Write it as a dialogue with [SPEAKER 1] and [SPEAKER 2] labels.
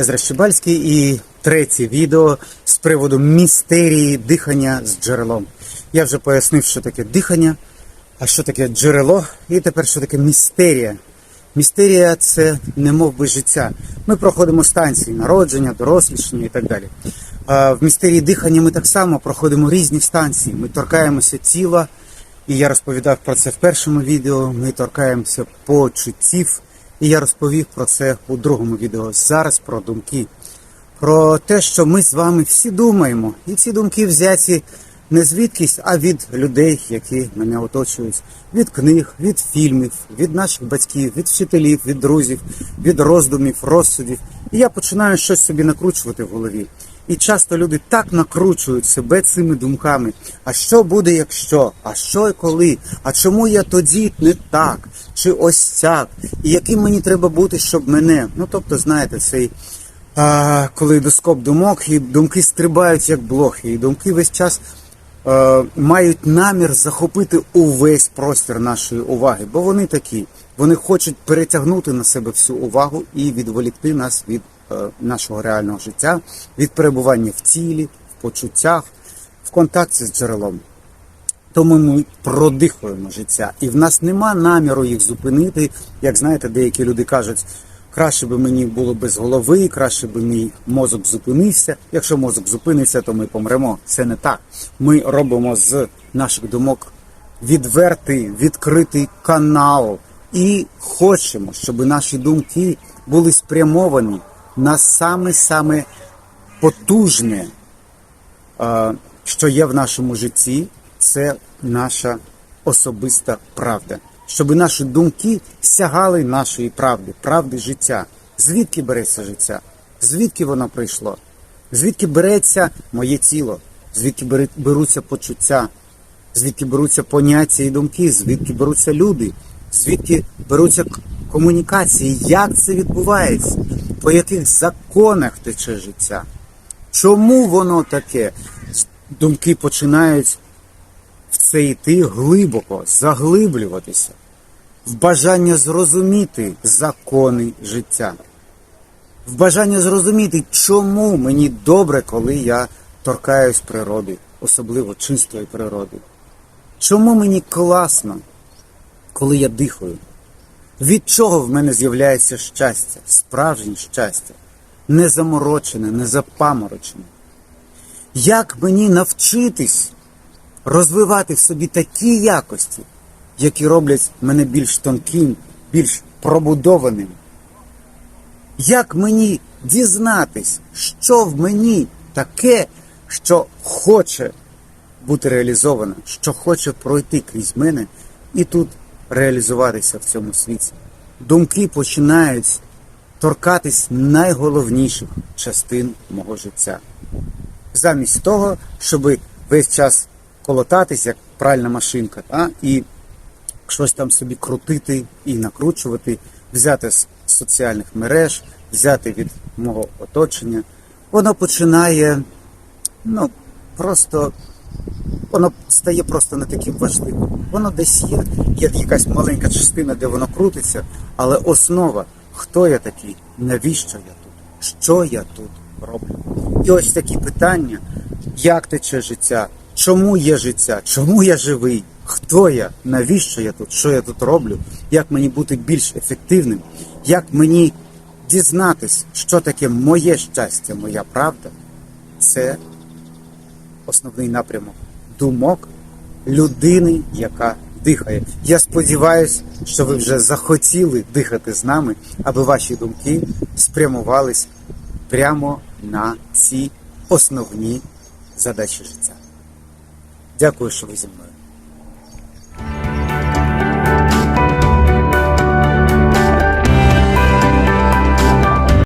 [SPEAKER 1] Езра Щебальський і третє відео з приводу містерії дихання з джерелом. Я вже пояснив, що таке дихання, а що таке джерело, і тепер що таке містерія. Містерія це немов би життя. Ми проходимо станції народження, дорослішання і так далі. А в містерії дихання ми так само проходимо різні станції. Ми торкаємося тіла, і я розповідав про це в першому відео. Ми торкаємося почуттів, і я розповів про це у другому відео. Зараз про думки. Про те, що ми з вами всі думаємо, і ці думки взяті не звідкись, а від людей, які мене оточують, від книг, від фільмів, від наших батьків, від вчителів, від друзів, від роздумів, розсудів. І я починаю щось собі накручувати в голові. І часто люди так накручують себе цими думками. А що буде, якщо? А що і коли? А чому я тоді не так? Чи ось так? І яким мені треба бути, щоб мене? Ну тобто, знаєте, цей а, коли доскоп думок, і думки стрибають як блохи, і думки весь час мають намір захопити увесь простір нашої уваги, бо вони такі. Вони хочуть перетягнути на себе всю увагу і відволікти нас від нашого реального життя, від перебування в тілі, в почуттях, в контакті з джерелом. Тому ми продихуємо життя, і в нас нема наміру їх зупинити. Як знаєте, деякі люди кажуть, краще би мені було без голови, краще би мій мозок зупинився. Якщо мозок зупиниться, то ми помремо. Це не так. Ми робимо з наших думок відвертий, відкритий канал і хочемо, щоб наші думки були спрямовані на саме-саме потужне е, що є в нашому житті, це наша особиста правда. Щоб наші думки сягали нашої правди, правди життя. Звідки береться життя? Звідки воно прийшло? Звідки береться моє тіло? Звідки беруться почуття? Звідки беруться поняття і думки? Звідки беруться люди? Звідки беруться комунікації? Як це відбувається? По яких законах тече життя? Чому воно таке? Думки починають в це йти глибоко, заглиблюватися, в бажання зрозуміти закони життя, в бажання зрозуміти, чому мені добре, коли я торкаюсь природи, особливо чистої природи. Чому мені класно, коли я дихаю? Від чого в мене з'являється щастя, справжнє щастя, не заморочене, не запаморочене? Як мені навчитись розвивати в собі такі якості, які роблять мене більш тонким, більш пробудованим? Як мені дізнатись, що в мені таке, що хоче бути реалізоване, що хоче пройти крізь мене і тут реалізуватися в цьому світі? Думки починають торкатись найголовніших частин мого життя замість того, щоб весь час колотатись, як пральна машинка, а, і щось там собі крутити і накручувати, взяти з соціальних мереж, взяти від мого оточення, воно починає, ну, просто. Воно стає просто не таким важливим. Воно десь є, є якась маленька частина, де воно крутиться, але основа, хто я такий, навіщо я тут, що я тут роблю. І ось такі питання, як тече життя, чому є життя, чому я живий, хто я, навіщо я тут, що я тут роблю, як мені бути більш ефективним, як мені дізнатись, що таке моє щастя, моя правда, це основний напрямок думок людини, яка дихає. Я сподіваюся, що ви вже захотіли дихати з нами, аби ваші думки спрямувались прямо на ці основні задачі життя. Дякую, що ви зі мною.